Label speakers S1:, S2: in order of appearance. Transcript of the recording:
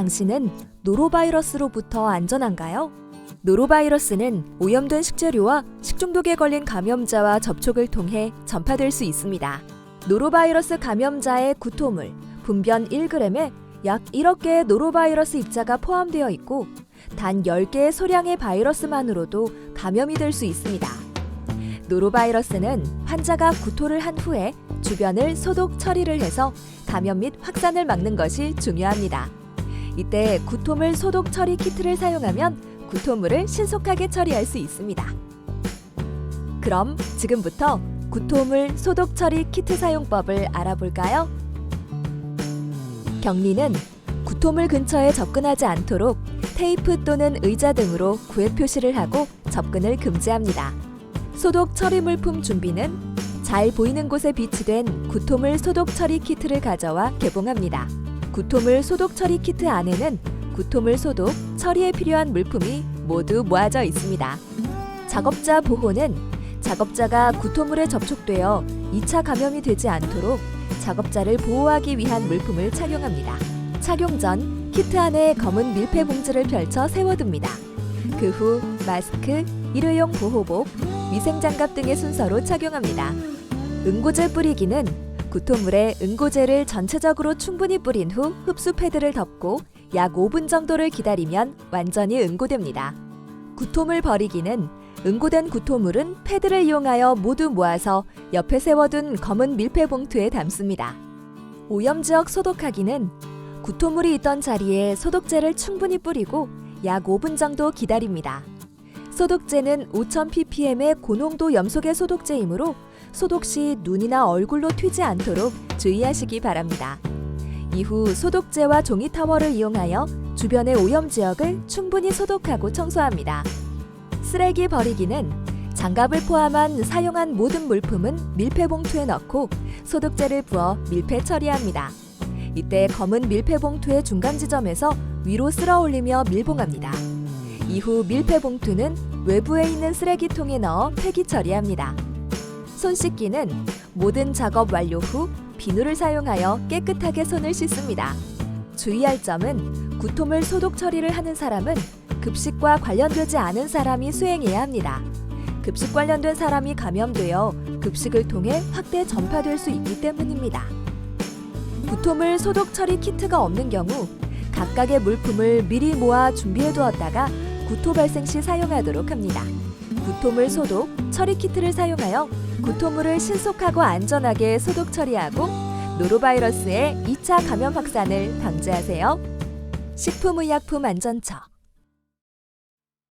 S1: 당신은 노로바이러스로부터 안전한가요? 노로바이러스는 오염된 식재료와 식중독에 걸린 감염자와 접촉을 통해 전파될 수 있습니다. 노로바이러스 감염자의 구토물, 분변 1g에 약 1억 개의 노로바이러스 입자가 포함되어 있고 단 10개의 소량의 바이러스만으로도 감염이 될 수 있습니다. 노로바이러스는 환자가 구토를 한 후에 주변을 소독 처리를 해서 감염 및 확산을 막는 것이 중요합니다. 이때 구토물 소독 처리 키트를 사용하면 구토물을 신속하게 처리할 수 있습니다. 그럼 지금부터 구토물 소독 처리 키트 사용법을 알아볼까요? 격리는 구토물 근처에 접근하지 않도록 테이프 또는 의자 등으로 구애 표시를 하고 접근을 금지합니다. 소독 처리 물품 준비는 잘 보이는 곳에 비치된 구토물 소독 처리 키트를 가져와 개봉합니다. 구토물 소독 처리 키트 안에는 구토물 소독 처리에 필요한 물품이 모두 모아져 있습니다. 작업자 보호는 작업자가 구토물에 접촉되어 2차 감염이 되지 않도록 작업자를 보호하기 위한 물품을 착용합니다. 착용 전 키트 안에 검은 밀폐 봉지를 펼쳐 세워둡니다. 그 후 마스크, 일회용 보호복, 위생장갑 등의 순서로 착용합니다. 응고제 뿌리기는 구토물에 응고제를 전체적으로 충분히 뿌린 후 흡수 패드를 덮고 약 5분 정도를 기다리면 완전히 응고됩니다. 구토물 버리기는 응고된 구토물은 패드를 이용하여 모두 모아서 옆에 세워둔 검은 밀폐 봉투에 담습니다. 오염 지역 소독하기는 구토물이 있던 자리에 소독제를 충분히 뿌리고 약 5분 정도 기다립니다. 소독제는 5000ppm의 고농도 염소계 소독제이므로 소독 시 눈이나 얼굴로 튀지 않도록 주의하시기 바랍니다. 이후 소독제와 종이 타월을 이용하여 주변의 오염 지역을 충분히 소독하고 청소합니다. 쓰레기 버리기는 장갑을 포함한 사용한 모든 물품은 밀폐 봉투에 넣고 소독제를 부어 밀폐 처리합니다. 이때 검은 밀폐 봉투의 중간 지점에서 위로 쓸어 올리며 밀봉합니다. 이후 밀폐 봉투는 외부에 있는 쓰레기통에 넣어 폐기 처리합니다. 손 씻기는 모든 작업 완료 후 비누를 사용하여 깨끗하게 손을 씻습니다. 주의할 점은 구토물 소독 처리를 하는 사람은 급식과 관련되지 않은 사람이 수행해야 합니다. 급식 관련된 사람이 감염되어 급식을 통해 확대 전파될 수 있기 때문입니다. 구토물 소독 처리 키트가 없는 경우 각각의 물품을 미리 모아 준비해 두었다가 구토 발생 시 사용하도록 합니다. 구토물 소독 처리 키트를 사용하여 구토물을 신속하고 안전하게 소독 처리하고 노로바이러스의 2차 감염 확산을 방지하세요. 식품의약품안전처